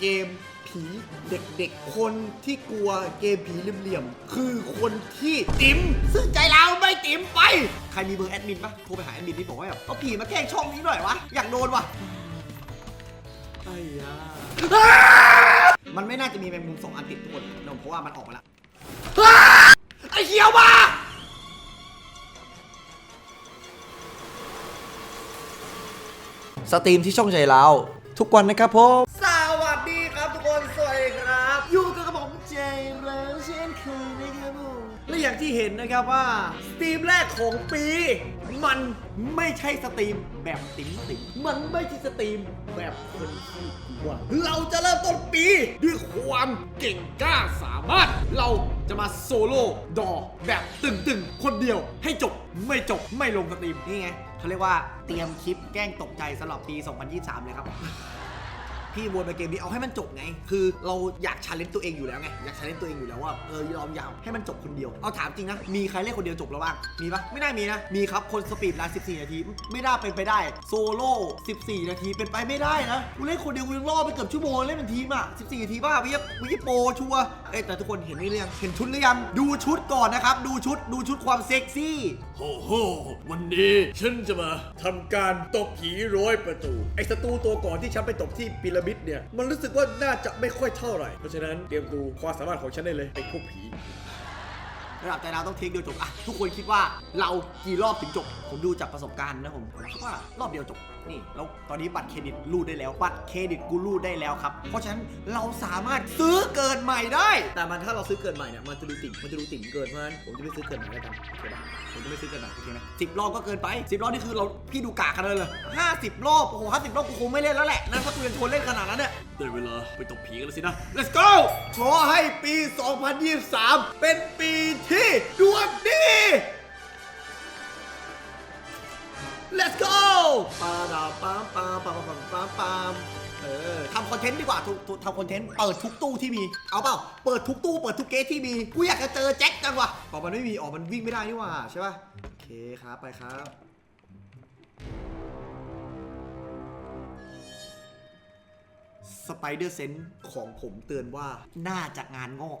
เกมผีเด็กๆ คนที่กลัวเกมผีเหลี่ยมๆ คือคนที่ติ๋มซึ่งใจเราไม่ติ๋มไป ใครมีเบอร์แอดมินปะโทรไปหาแอดมินที่บอกว่าแบบเอาผีมาแกล้งช่องนี้หน่อยวะ อยากโดนวะไอ้ยามันไม่น่าจะมีแมงมุมสองอันติดทุกคนเนอะเพราะว่ามันออกมาแล้วไอ้เขียวมาสตรีมที่ช่องใจเราทุกวันนะครับผม ที่เห็นนะครับว่าสตรีมแรกของปี มันไม่ใช่สตรีมแบบติ๋มติ๋มมันไม่ใช่สตรีมแบบคนที่กลัวเราจะเริ่มต้นปีด้วยความเก่งกล้าสามารถ เราจะมาโซโล่ดอแบบตึงๆ คนเดียวให้จบไม่จบไม่ลงสตรีมนี่ไงเขาเรียกว่าเตรียมคลิปแกล้งตกใจสำหรับปี 2023 เลยครับ พี่วนมาเกมนี้เอาให้มันจบไง คือเราอยากชาเลนจ์ตัวเองอยู่แล้วไง อยากชาเลนจ์ตัวเองอยู่แล้วว่าเออเราอยากให้มันจบคนเดียว เอาถามจริงนะ มีใครเล่นคนเดียวจบแล้วบ้าง มีปะไม่น่ามีนะ มีครับ คนสปีดรัน14 นาที ไม่น่าเป็นไปได้ โซโล่14 นาทีเป็นไปไม่ได้นะกูเล่นคนเดียวกูยังรอไปเกือบชั่วโมงเล่นเป็นทีมอะ14 นาทีบ้าวิยวิยโปรชัวเอ้แต่ทุกคนเห็นนี่หรือยังเห็นชุดหรือยังดูชุดก่อนนะครับ ดูชุดดูชุดความเซ็กซี่โฮโฮวันนี้ฉันจะมาทำการตบผีร้อยประตู ไอ้ศัตรูตัวก่อนที่ฉันไปตบที่พีระมิดเนี่ย มันรู้สึกว่าน่าจะไม่ค่อยเท่าไหร่ เพราะฉะนั้นเตรียมดูความสามารถของฉันได้เลยไอ้พวกผี ระดับใจเราต้องเทคเดียวจบอะทุกคนคิดว่าเรากี่รอบถึงจบ ผมดูจากประสบการณ์นะผมผมคิดว่ารอบเดียวจบนี่แล้วตอนนี้บัตรเครดิตรูดได้แล้วบัตรเครดิตกูรูดได้แล้วครับ เพราะฉะนั้นเราสามารถซื้อเกินใหม่ได้ แต่มันถ้าเราซื้อเกินใหม่เนี่ยมันจะดูติ่งมันจะดูติ่งเกินเพราะฉะนั้นผมจะไม่ซื้อเกินใหม่แล้วกันโอเคปะผมจะไม่ซื้อเกินใหม่โอเคไหมสิบรอบก็เกินไปสิบรอบนี่คือเราพี่ดูกากขนาดนั้นเลยห้าสิบรอบโอ้โหห้าสิบรอบกูคงไม่เล่นแล้วแหละนั่นถ้ากูยังทนเล่นขนาดนั้นเนี่ยได้เวลาไปตบผีกันแล้วสินะ Let's go ขอให้ปี 2023 เป็นปีที่ดวงดี Let's go ปาดาปามปามปามปามปามปามเออทำคอนเทนต์ดีกว่าทุกทุกทำคอนเทนต์เปิดทุกตู้ที่มี เอาเปล่า เปิดทุกตู้เปิดทุกเกตที่มี กูอยากจะเจอแจ็คจังวะออกมันไม่มีออกมันวิ่งไม่ได้นี่หว่าใช่ป่ะโอเคครับไปครับ สไปเดอร์เซนของผมเตือนว่าน่าจะงานงอก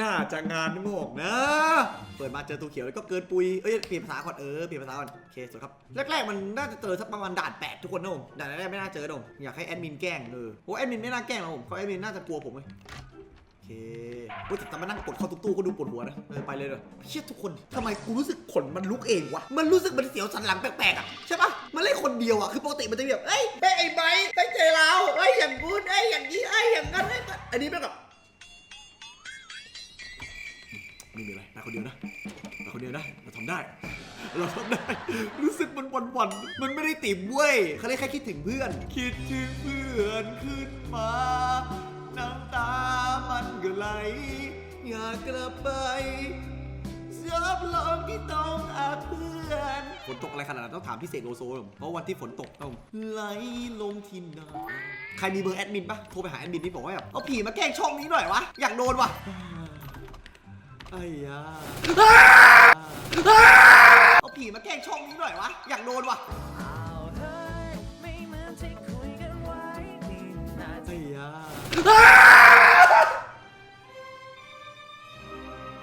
น่าจะงานงอกนะ เปิดมาเจอตัวเขียวแล้วก็เกินปุย เอ้ยเปลี่ยนภาษาก่อนเออเปลี่ยนภาษาก่อนโอเคสวยครับ แรกๆมันน่าจะเจอสักประมาณด่านแปดทุกคนนะผมด่านแรกไม่น่าเจอนะผมอยากให้แอดมินแกล้งเออโอ้แอดมินไม่น่าแกล้งหรอกผมเพราแอดมินน่าจะกลัวผมเลยโอเคโอ้ยแต่มานั่งกดเข้าตู้ก็ดูปวดหัวนะเออไปเลยเลยเชี่ยทุกคนทำไมกูรู้สึกขนมันลุกเองวะ มันรู้สึกมันเสียวสันหลังแปลกๆอะใช่ปะมันเล่นคนเดียวอะ คือปกติมันจะแบบเอ้ยไอ้ไอ้ไบไอ้เจเราไอ้อย่างกูไอ้อย่างนี้ไอ้อย่างนั้นไอ้อันนี้เป็นแบบ ไม่มีอะไรไปคนเดียวนะไปคนเดียวนะ เราทำได้ เราทำได้ รู้สึกมันวันวันๆมันไม่ได้ติ่มเว้ยเขาเรียกแค่คิดถึงเพื่อน คิดถึงเพื่อนขึ้นมา น้ำตามันก็ไหล อยากกลับไปซับลองที่ต้องอาเพื่อน ฝนตกอะไรขนาดนั้นต้องถามพี่เสกโลโซผมเพราะวันที่ฝนตกต้องไหลลงที่นาใครมีเบอร์แอดมินปะโทรไปหาแอดมินที่บอกว่าแบบเอาผีมาแกล้งช่องนี้หน่อยวะ อยากโดนวะ ไอ้ยาเอาผีมาแกล้งช่องนี้หน่อยวะ อยากโดนวะไอ้ยา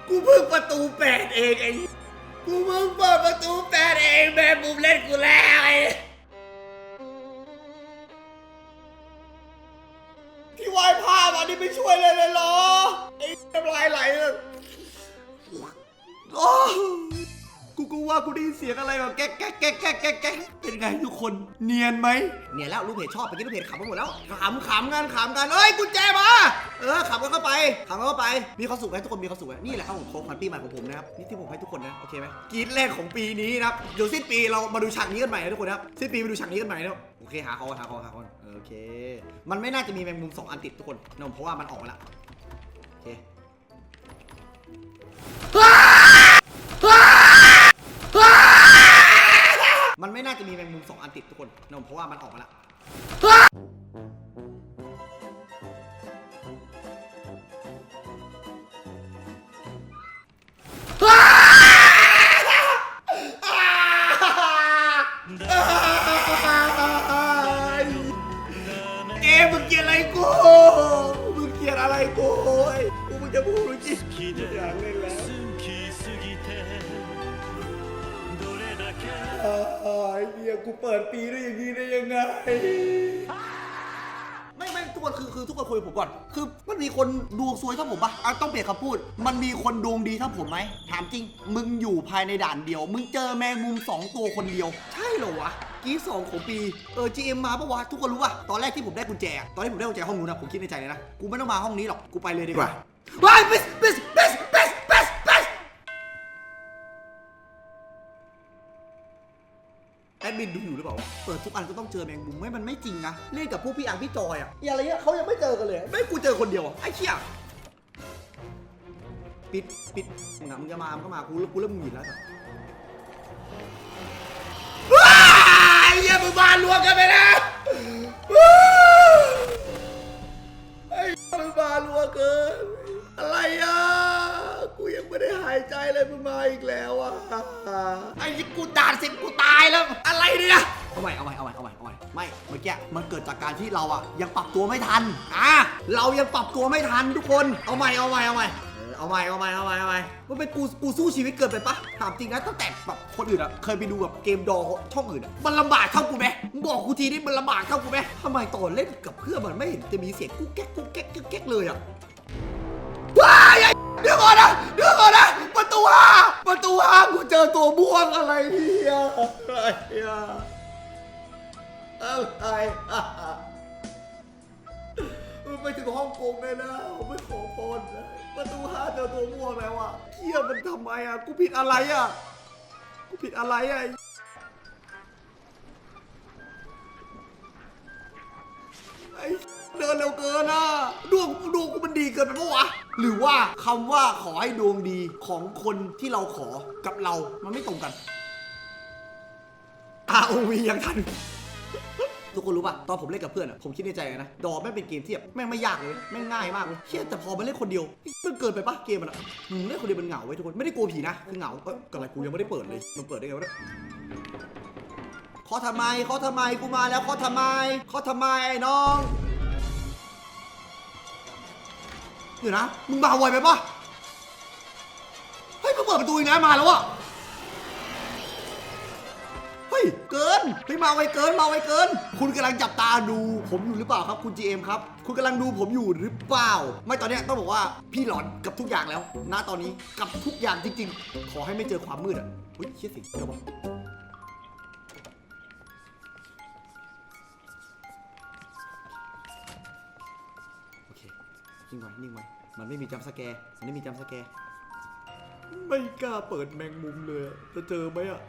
กูเพิ่งประตูแปดเองไอ้กูเพิ่งเปิดประตูแปดเองแม่บุมเล่นกูแล้วไอ้ที่วายผ้ามานี่ไม่ช่วยเลยเลยเหรอไอ้น้ำลายไหลเลย โอ้กูกูว่ากูได้ยินเสียงอะไรแบบแก๊กแก๊กแก๊กแก๊กแก๊กแก๊กเป็นไงทุกคน เนียนไหมเนียนแล้วลูกเพจชอบไปกินลูกเพจขำไปหมดแล้วขำขำกันขำกันเอ้ยกุญแจมาเออขำกันเข้าไปขำกันเข้าไป มีความสุขไหมทุกคนมีความสุขไหมนี่แหละครับผมโค้งขวัญปีใหม่ของผมนะครับนี่ที่ผมให้ทุกคนนะโอเคไหมกรีดแรกของปีนี้นะครับเดี๋ยวสิ้นปีเรามาดูฉากนี้กันใหม่นะทุกคนนะครับสิ้นปีมาดูฉากนี้กันใหม่นะโอเคหาคอหาคอหาคอโอเค มันไม่น่าจะมีแมงมุมสองอันติดทุกคนนะเพราะว่ามันออกมาละโอเค มันไม่น่าจะมีแมงมุมสองอันติดทุกคนเนอะเพราะว่ามันออกมาแล้วเกมมึงเกลียดอะไรกู มึงเกลียดอะไรกูไอ้กูมึงจะพูดจริงอยากเล่นแล้ว กูเปิดปีได้อย่างนี้ได้ยังไง ไม่ไม่ทุกคนคือคือทุกคนคุยกับผมก่อน คือมันมีคนดวงซวยเท่าผมปะอะต้องเปลี่ยนคำพูด มันมีคนดวงดีเท่าผมไหมถามจริง มึงอยู่ภายในด่านเดียว มึงเจอแมงมุมสองตัวคนเดียว ใช่เหรอวะกี้สองของปี เออ GM มาปะวะ ทุกคนรู้ปะตอนแรกที่ผมได้กุญแจ ตอนที่ผมได้กุญแจห้องนู้นนะผมคิดในใจเลยนะ กูไม่ต้องมาห้องนี้หรอก กูไปเลยดีกว่าว้ายปิสปิสปิ มินดูอยู่หรือเปล่า เปิดทุกอันก็ต้องเจอแมงมุมไม่มันไม่จริงนะเล่นกับพวกพี่อังพี่จอยอะอย่าอะไรเงี้ยเขายังไม่เจอกันเลย ไม่กูเจอคนเดียวไอ้เชี่ยปิดปิดมึงอะมึงจะมามึงก็มากูกูเริ่มหงุดหงิดแล้วสัสว้เหี้ยมึงมารวมกันไปแล้วไอ้มึงมารวมเกินอะไรอะายใจเลยมึงมาอีกแล้วอะไอ้ที่กูด่านเสร็จกูตายแล้ว อะไรเนี่ย เอาใหม่เอาใหม่เอาใหม่เอาใหม่เอาใหม่ไม่เมื่อกี้มันเกิดจากการที่เราอะยังปรับตัวไม่ทันอะเรายังปรับตัวไม่ทันทุกคนเอาใหม่เอาใหม่เอาใหม่เออเอาใหม่เอาใหม่เอาใหม่เอาใหม่มันเป็นกูกูสู้ชีวิตเกินไปปะถามจริงนะตั้งแต่แบบคนอื่นอะเคยไปดูแบบเกมดอช่องอื่นอะมันลำบากเท่ากูไหมมึงบอกกูทีนี่มันลำบากเท่ากูไหมทำไมตอนเล่นกับเพื่อนมันไม่เห็นจะมีเสียงกุ๊กแก๊กกุ๊กแก๊กกุ๊กแก๊กเลยอะว้ายไอ้ เดี๋ยวก่อนนะ เดี๋ยวก่อนนะ ประตูห้าประตูห้ากูเจอตัวม่วงอะไรเนี่ยอะไรอะอะไรอะมันไปถึงฮ่องกงเลยนะผมไม่ขอพรนะประตูห้าเจอตัวม่วงแล้วอะเฮียมันทำไมอะกูผิดอะไรอะกูผิดอะไรอะไอ้ เดินเร็วเกินอะดวงดวงกูมันดีเกินไปปะวะหรือว่าคำว่าขอให้ดวงดีของคนที่เราขอกับเรามันไม่ตรงกัน ROV ยังทัน ทุกคนรู้ป่ะ ตอนผมเล่นกับเพื่อนอะผมคิดในใจนะ ดอแม่งเป็นเกมที่แบบแม่งไม่ยากเลยแม่งง่ายมากเลยเชี่ยแต่พอมาเล่นคนเดียวมันเกินไปปะเกมมันอะอืมเล่นคนเดียวมันเหงาไว้ยทุกคนไม่ได้กลัวผีนะคือเหงาเอ้ยกอะไรกูยังไม่ได้เปิดเลยมันเปิดได้ไงวะเนี่ยขอทำไมขอทำไมกูมาแล้วขอทำไมขอทำไมไอ้น้อง เดี๋ยวนะ มึงมาไวไปปะเฮ้ยมึงเปิดประตูอีกนะมาแล้วอะเฮ้ย เกินเฮ้ยมาไวเกิน มาไวเกิน คุณกำลังจับตาดู ผมอยู่หรือเปล่าครับ คุณ GM ครับ คุณกำลังดูผมอยู่หรือเปล่า ไม่ตอนเนี้ยต้องบอกว่าพี่หลอนกับทุกอย่างแล้ว ณ ตอนนี้กับทุกอย่างจริงๆ ขอให้ไม่เจอความมืดอะเฮ้ยเชี่ยสิเดี๋ยววะโนิ่งไว้นิ่งไว้มันไม่มีจัมป์สแกร์มันไม่มีจัมป์สแกร์ไม่กล้าเปิดแมงมุมเลยอะจะเจอไหมอะ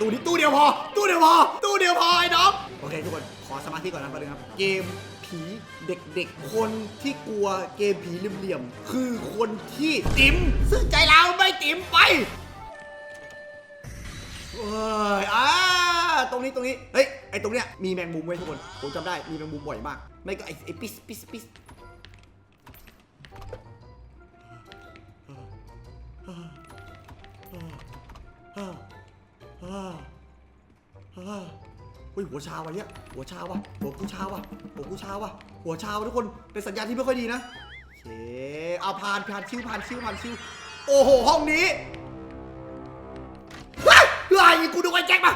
ตู้นี้ตู้เดียวพอ ตู้เดียวพอ ตู้เดียวพอไอ้น้องโอเคทุกคนขอสมาธิก่อนนะประเด็นครับ เกมผีเด็กๆ คนที่กลัวเกมผีเหลี่ยมๆคือคนที่ติ๋มซึ่งใจเราไม่ติ๋มไปเอ้ยอ่าตรงนี้ตรงนี้เฮ้ยไอ้ตรงเนี้ยมีแมงมุมไว้ทุกคน ผมจำได้มีแมงมุมบ่อยมาก ไม่ก็ไอไอปิสปิสปิสเฮ้ยหัวชาวะเนี่ยหัวชาวะหัวกูชาวะหัวกูชาวะหัวชาวะทุกคนเป็นสัญญาณที่ไม่ค่อยดีนะโอเคเอาผ่านผ่านชิวผ่านชิวผ่านชิวโอ้โหห้องนี้ว้ายลายกูดูไอ้แจ็คมา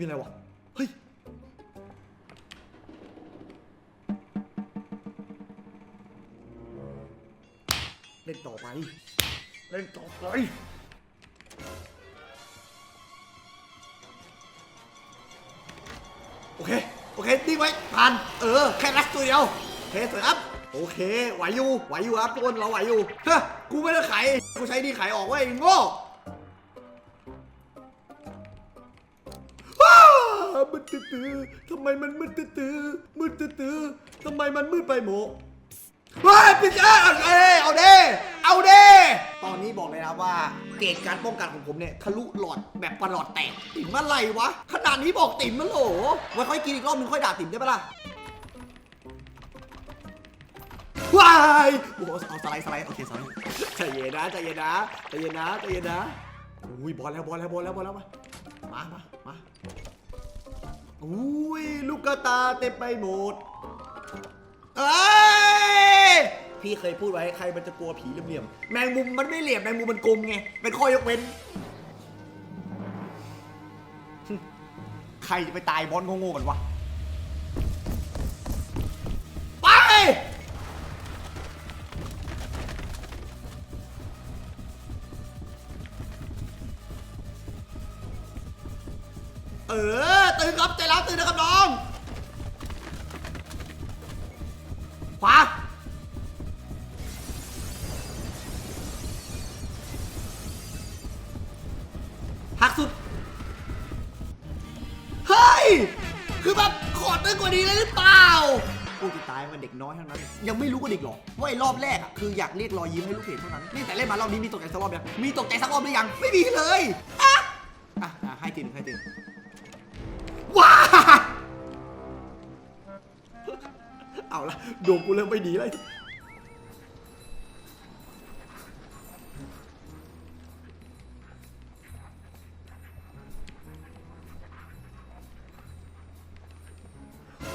ม่มีอะไรวะ เฮ้ย เล่นต่อไป เล่นต่อไป โอเค โอเคนิ่งไว้ผ่าน เออ แค่รักตัวเดียวโอเคสวยครับ โอเค ไหวอยู่ ไหวอยู่ครับทุกคน เราไหวอยู่ เฮ้ยกูไม่ได้ขาย กูใช้ดีขายออกเว้ยโง่ มืดตื้อทำไมมันมืดตื้อมืดตื้อทำไมมันมืดไปหมดเฮ้ยปิดอะเอาเด้เอาเด้เอาเด้ตอนนี้บอกเลยนะว่าเกรดการป้องกันของผมเนี่ยทะลุหลอดแบบประหลอดแตกติ่มอะไรวะ ขนาดนี้บอกติ่มมันโหลไว้ค่อยกินอีกรอบนึงค่อยด่าติ่มได้ปะล่ะว้ายโอ้โหเอาสไลด์สไลด์โอเคสไลด์ใจเย็นนะใจเย็นนะใจเย็นนะใจเย็นนะอุ้ยบอลแล้วบอลแล้วบอลแล้วบอลแล้วมามามามา อุ้ยลูกกระตาเต็มไปหมดเอ้ยพี่เคยพูดไว้ใครมันจะกลัวผีเหลี่ยมๆแมงมุมมันไม่เหลี่ยมแมงมุมมันกลมไงเป็นข้อยกเว้น ใครจะไปตายบอลโง่ๆกันวะ ครับใจร้าวตื่นนะครับน้อง ขวา หักสุด เฮ้ย คือแบบขอตึงกว่านี้เลยหรือเปล่าผู้ที่ตายมันเด็กน้อยเท่านั้น ยังไม่รู้ก็เด็กหรอกว่าไอ้รอบแรกอะคืออยากเรียกรอยยิ้มให้ลูกเพจเท่านั้นนี่แต่เล่นมารอบนี้มีตกใจสักรอบยังมีตกใจสักรอบหรือยังไม่มีเลยอะอะอะให้ทีหนึงให้ทีหนึง ดวงกูเริ่มไม่ดีเลย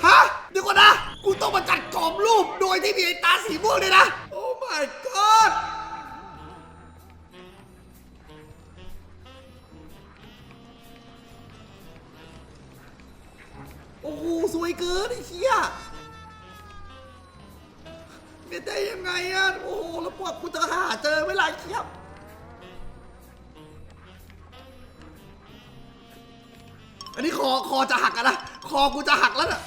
ฮะเดี๋ยวก่อนนะ กูต้องมาจัดกรอบรูปโดยที่มีไอ้ตาสีม่วงเลยนะ อคอจะหักอะนะ คอกูจะหักแล้วน่ะ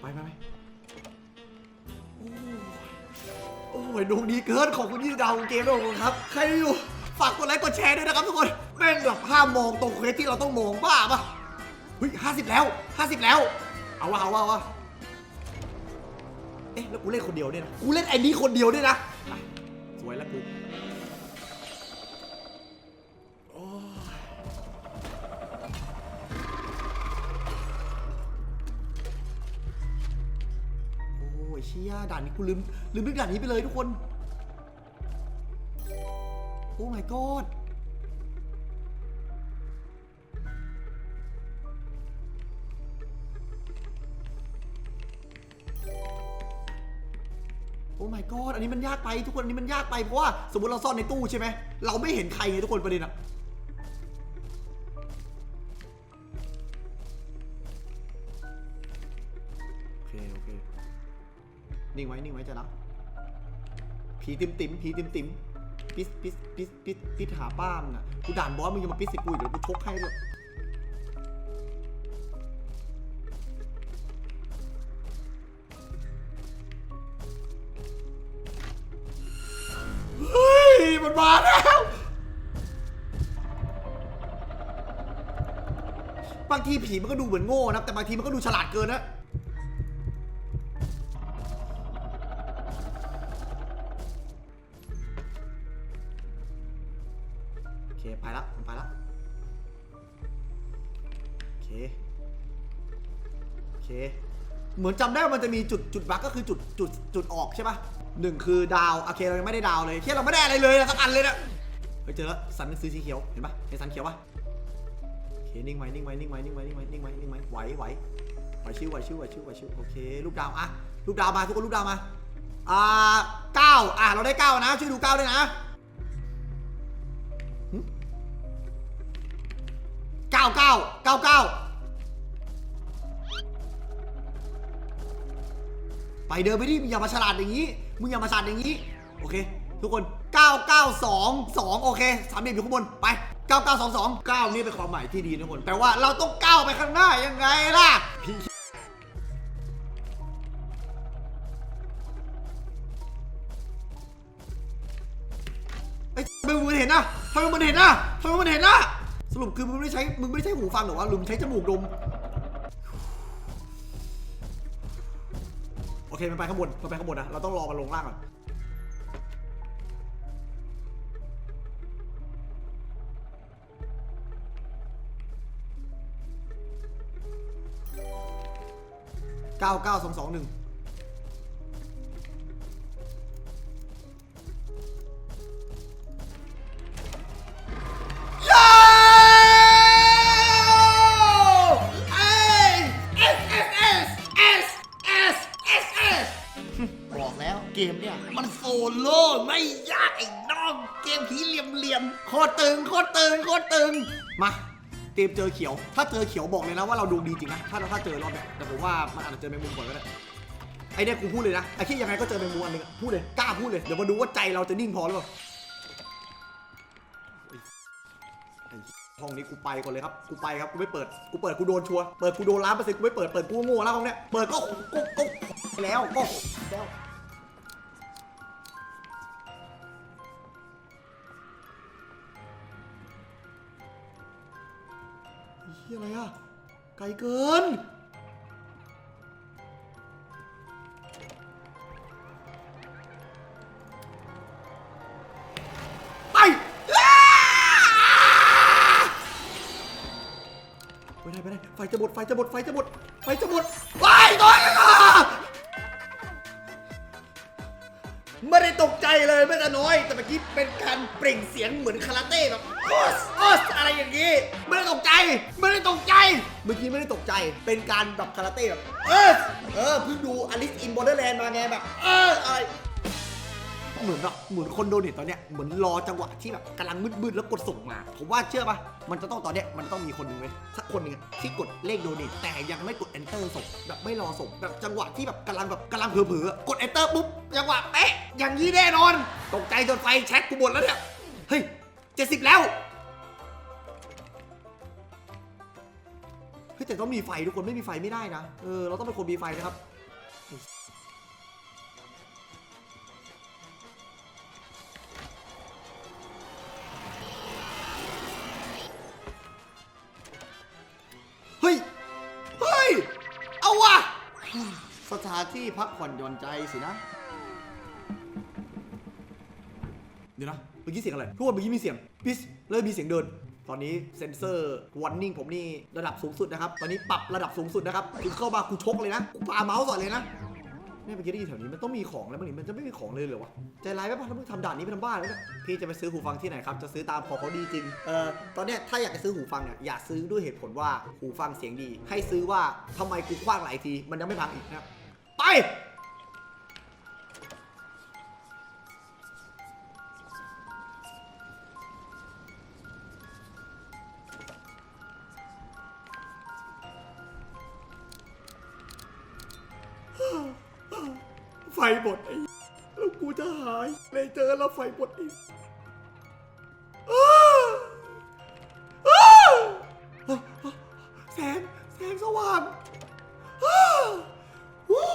ไปไปไปโอ้ยดวงดีเกินของคุณยี่ดาวเกมด้วยขอบคุณครับ ใครอยู่ ฝากกดไลค์กดแชร์ด้วยนะครับทุกคน แม่งแบบห้ามมองตรงเควสที่เราต้องมองบ้าปะเฮ้ยห้าสิบแล้วห้าสิบแล้ว เอาวะเอาวะเอาวะเอ๊ะแล้วกูเล่นคนเดียวด้วยนะ กูเล่นไอ้นี้คนเดียวด้วยนะอะสวยแล้วกู ด่านนี้กูลืมลืมนึกด่านนี้ไปเลยทุกคน โอ้ my god โอ้ my god อันนี้มันยากไปทุกคนอันนี้มันยากไปเพราะว่าสมมติเราซ่อนในตู้ใช่ไหมเราไม่เห็นใครไงทุกคนประเด็นอะ นิ่งไว้ นิ่งไว้จะรับผีติมติมผีติมติมปิสปิสปิสปิสปิสหาป้ามน่ะกูด่านบอสมึงจะมาปิสใส่กูอีกเดี๋ยวกูชกให้ด้วยเฮ้ยมันมาแล้วบางทีผีมันก็ดูเหมือนโง่นะแต่บางทีมันก็ดูฉลาดเกินนะ ผมไปละโอเคโอเค เหมือนจำได้ว่ามันจะมีจุดจุดบั๊กก็คือจุดจุดจุดออกใช่ปะหนึ่งคือดาวโอเคเรายังไม่ได้ดาวเลยเที่ยเราไม่ได้อะไรเลยนะสักอันเลยนะเฮ้ยเจอแล้วสันหนังสือสีเขียวเห็นปะเห็นสันเขียวปะโอเคนิ่งไว้นิ่งไว้นิ่งไว้นิ่งไว้นิ่งไว้นิ่งไว้นิ่งไว้ไหวไหวไหวชิวไหวชิวไหวชิวไหวชิวโอเครูปดาวอะรูปดาวมาทุกคนรูปดาวมาอ่าเก้าอะเราได้เก้านะช่วยดูเก้าด้วยนะ เก้าเก้าเก้าเก้าไปเดินไปดิมึงอย่ามาฉลาดอย่างนี้ มึงอย่ามาฉลาดอย่างนี้ โอเค ทุกคน 9922 โอเคสามเหลี่ยมอยู่ข้างบน ไป 9922 9 นี่เป็นความหมายที่ดีนะทุกคน แปลว่าเราต้องก้าวไปข้างหน้ายังไงล่ะ ไอ้ทำไมมึงเห็นนะทำไมมึงเห็นนะทำไมมึงเห็นนะ สรุปคือมึงไม่ได้ใช้ มึงไม่ได้ใช้หูฟังหรอวะหรือมึงใช้จมูกดม โอเคมันไปข้างบนมันไปข้างบนนะ เราต้องรอมันลงล่างก่อน เก้าเก้าสองสองหนึ่ง เกมเนี่ย มันโซโล่ไม่ยากไอ้น้องเกมผีเหลี่ยมๆโคตรตึงโคตรตึงโคตรตึงมาเตรียมเจอเขียว ถ้าเจอเขียวบอกเลยนะว่าเราดวงดีจริงนะถ้าถ้าเจอรอบเนี้ยแต่ผมว่ามันอาจจะเจอแมงมุมก่อนก็ได้ไอเนี่ยกูพูดเลยนะไอ้ที่ยังไงก็เจอแมงมุมอันหนึงพูดเลยกล้าพูดเลยเดี๋ยวมาดูว่าใจเราจะนิ่งพอหรือเปล่าไอ้ห้องนี้กูไปก่อนเลยครับกูไปครับกูไม่เปิดกูเปิดกูโดนชัวร์เปิดกูโดนล้านเปอร์เซ็นต์กูไม่เปิดเปิดกูโง่แล้วห้องเนี้ยเปิดก็ก็ก็แล้วก็แล้ว เฮียอะไรอะไกลเกิน ไปอ้าไม่ได้ไม่ได้ ไฟจะหมด ไฟจะหมด ไฟจะหมด ไฟจะหมดไปต่อยอะไม่ได้ตกใจเลยแม้แต่น้อย แต่เมื่อกี้เป็นการเปล่งเสียงเหมือนคาราเต้แบบ โอสโอสอะไรอย่างนี้ ไม่ได้ตกใจ ไม่ได้ตกใจ เมื่อกี้ไม่ได้ตกใจ เป็นการแบบคาราเต้แบบเออเออเพิ่งดูอลิสอินบอร์เดอร์แลนด์มาไงแบบ เอออะไรเหมือนแบบเหมือนคนโดนเห็นตอนเนี้ยเหมือนรอจังหวะที่แบบกำลังมืดๆแล้วกดส่งมา ผมว่าเชื่อปะมันจะต้องตอนเนี้ยมันต้องมีคนหนึ่งเลยสักคนหนึ่งอะที่กดเลขโดเนทแต่ยังไม่กด enter ส่งแบบไม่รอส่งแบบจังหวะที่แบบกำลังแบบกำลังเผลอๆอะกด enter ปุ๊บจังหวะเป๊ะอย่างนี้แน่นอน ตกใจจนไฟแช็คกูหมดแล้วเนี่ยเฮ้ย เจ็ดสิบแล้ว เฮ้ยแต่ต้องมีไฟทุกคนไม่มีไฟไม่ได้นะ เออเราต้องเป็นคนมีไฟนะครับ เฮ้ย เฮ้ย เอาวะสถานที่พักผ่อนหย่อนใจสินะ เดี๋ยวนะ มื่อกี้เสียงอะไรทุกคนเมื่อกี้มีเสียงปิสเริ่มมีเสียงเดิน ตอนนี้เซนเซอร์วันนิ่งผมนี่ระดับสูงสุดนะครับ ตอนนี้ปรับระดับสูงสุดนะครับคือเข้ามากูชกเลยนะกูปาเมาส์ก่อนเลยนะเนี่ยเมื่อกี้ได้ยินแถวนี้มันต้องมีของแล้วมันนี่มันจะไม่มีของเลยเหรอวะใจร้ายไหมป่ะถ้ามึงทำด่านนี้ไปทำบ้านแล้วเนี่ยพี่จะไปซื้อหูฟังที่ไหนครับ จะซื้อตามพอเขาดีจริง เอ่อตอนเนี้ยถ้าอยากจะซื้อหูฟังเนี่ยอย่าซื้อด้วยเหตุผลว่าหูฟังเสียงดี ให้ซื้อว่าทำไมกูคว้างหลายทีมันยังไม่พังอีกนะไป ไฟหมดไอ้แล้วกูจะหายเลยเจอแล้วไฟหมดอีกอ้แสงแสงสว่างวู้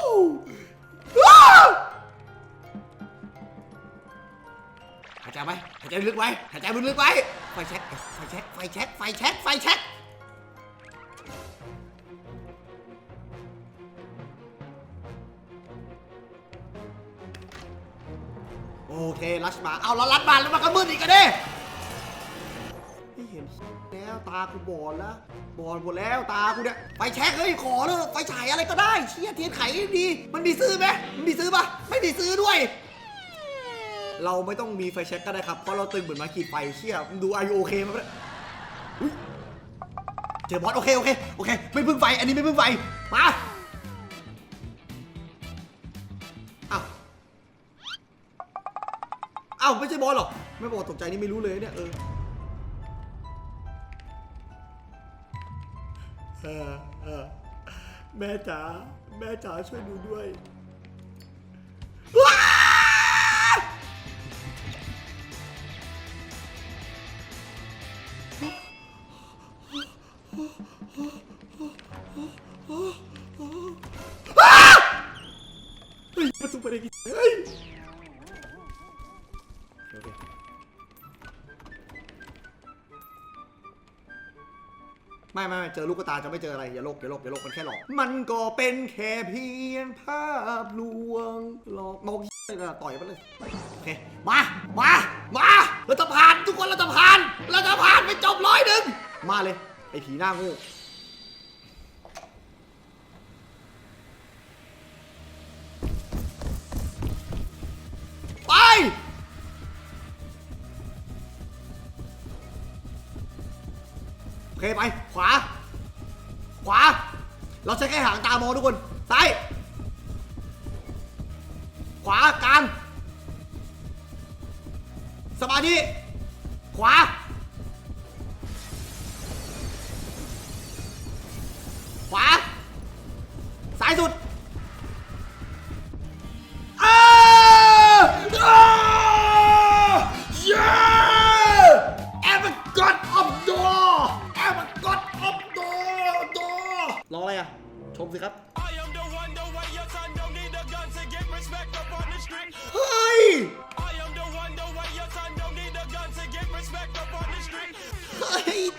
หายใจไหมหายใจลึกไว้หายใจลึกไว้ไฟแช็คไฟแช็คไฟแช็คไฟแช็คไฟแช็ค โอเครัชมาเอาแล้วรัดมาแล้วมันก็มืดอีกกันดิไม่เห็นแล้วตากูบอดแล้วบอดหมดแล้วตากูเนี่ยไฟแช็คเฮ้ยขอเลยไฟฉายอะไรก็ได้เชี่ยเทียนไขดี มันมีซื้อไหมมันมีซื้อปะไม่มีซื้อด้วย เราไม่ต้องมีไฟแช็คก็ได้ครับเพราะเราตึงเหมือนมาขีดไฟเชี่ยมึงดูอายุโอเคมั้ยเจอบอสโอเคโอเคโอเค ไม่พึ่งไฟอันนี้ไม่พึ่งไฟมา ไม่บอกตกใจนี่ไม่รู้เลยเนี่ยเออเออเออแม่จ๋าแม่จ๋าช่วยดูด้วย เจอลูกกระตาจะไม่เจออะไรอย่าโลกอย่าโลกอย่าโลกมันแค่หลอก มันก็เป็นแค่เพียงภาพลวงหลอกมองเลยต่อยไปเลยโอเคมามามาเราจะผ่านทุกคนเราจะผ่านเราจะผ่านไปจบร้อยหนึ่งมาเลยไอ้ผีหน้าโงูไปโอเคไปขวา ขวา เราใช้แค่หางตามองทุกคน ซ้าย ขวากลางสมาธิขวา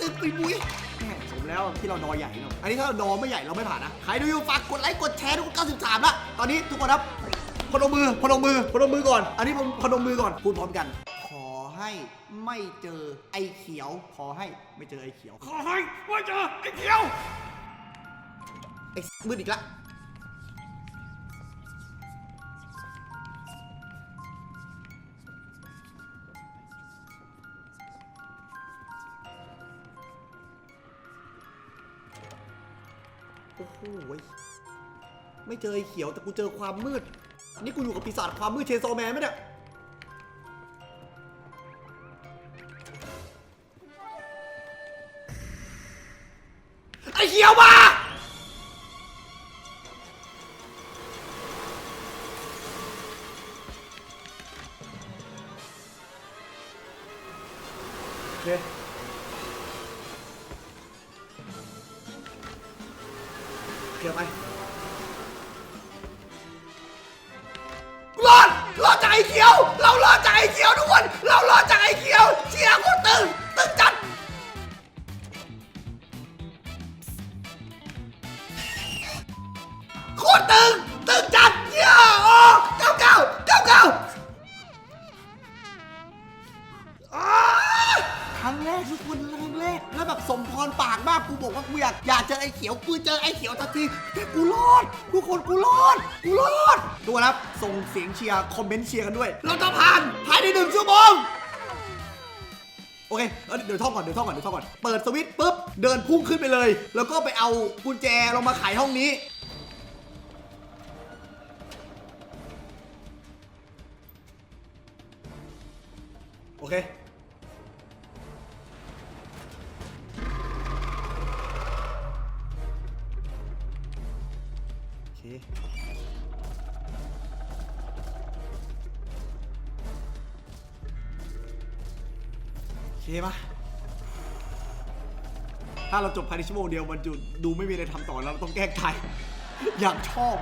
ตึกปุยมุ้ยแหม่สมแล้วที่เราดอใหญ่เนาะ อันนี้ถ้าเราดอไม่ใหญ่เราไม่ผ่านนะ ใครดูอยู่ฝากกดไลค์กดแชร์ทุกคน93 ละ ตอนนี้ทุกคนครับพนมมือพนมมือพนมมือก่อน อันนี้ผมพนมมือก่อนพูดพร้อมกัน ขอให้ไม่เจอไอ้เขียว ขอให้ไม่เจอไอ้เขียว ขอให้ว่าเจอไอ้เขียวไอ้มืดอีกละ โอ้โหไม่เจอไอ้เขียวแต่กูเจอความมืดนี่กูอยู่กับปีศาจความมืดเชนโซแมนไหมเนี่ยไอ้เขียวมา เจอไอ้เขียวทันทีแต่กูรอดทุกคนกูรอดกูรอดดูนะครับส่งเสียงเชียร์คอมเมนต์เชียร์กันด้วย เราจะผ่านภายในหนึ่งชั่วโมงโอเคเอ้ยเดี๋ยวท่องก่อน เดี๋ยวท่องก่อน เดี๋ยวท่องก่อน เปิดสวิตช์ปุ๊บ เดินพุ่งขึ้นไปเลย แล้วก็ไปเอากุญแจลงมาไขห้องนี้ โอเค โอเคโอเคปะถ้าเราจบภายในชั่วโมงเดียวมันจะดูไม่มีอะไรทำต่อแล้วเราต้องแก้ไขอยากชอบ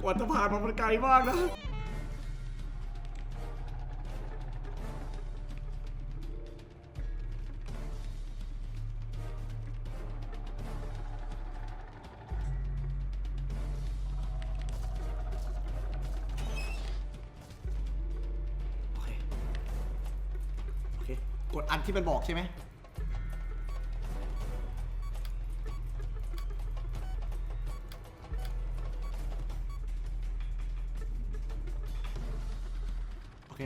กว่าจะผ่านมามันไกลมากนะ ที่มันบอกใช่ไหมโอเค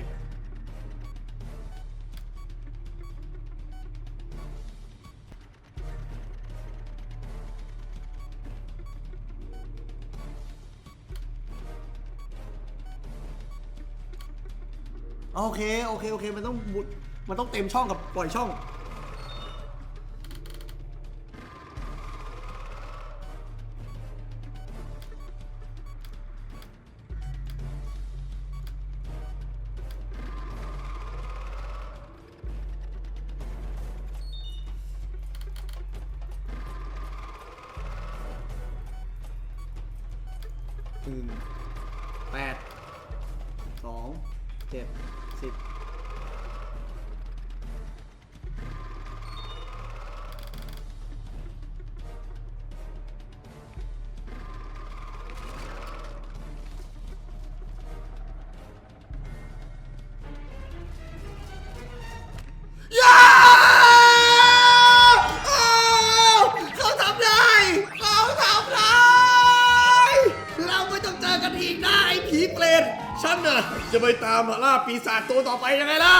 โอเค โอเค โอเค มันต้องบุด มันต้องเต็มช่องกับปล่อยช่อง จะไปตามล่าปีศาจตัวต่อไปยังไงล่ะ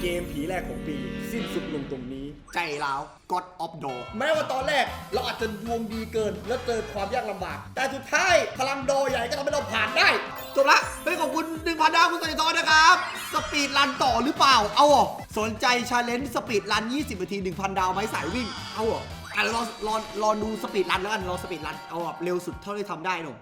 เกมผีแรกของปีสิ้นสุดลงตรงนี้ ใจร้าว God of d o แม้ว่าตอนแรกเราอาจจะดวงดีเกิน แล้วเจอความยากลำบาก แต่สุดท้ายพลังโดใหญ่ก็ทำให้เราผ่านได้ จบละเป็นขอบคุณ1,000ดาวคุณสันติทรนะครับ สปีดรันต่อหรือเปล่า เอาเหรอสนใจชาเลนจ์สปีดรัน 20 นาที 1,000 ดาวไหมสายวิ่ง เอาเหรออะรอรอรอดูสปีดรันแล้วกันรอสปีดรันเอาแบบเร็วสุดเท่าที่ทำได้หนุ่ม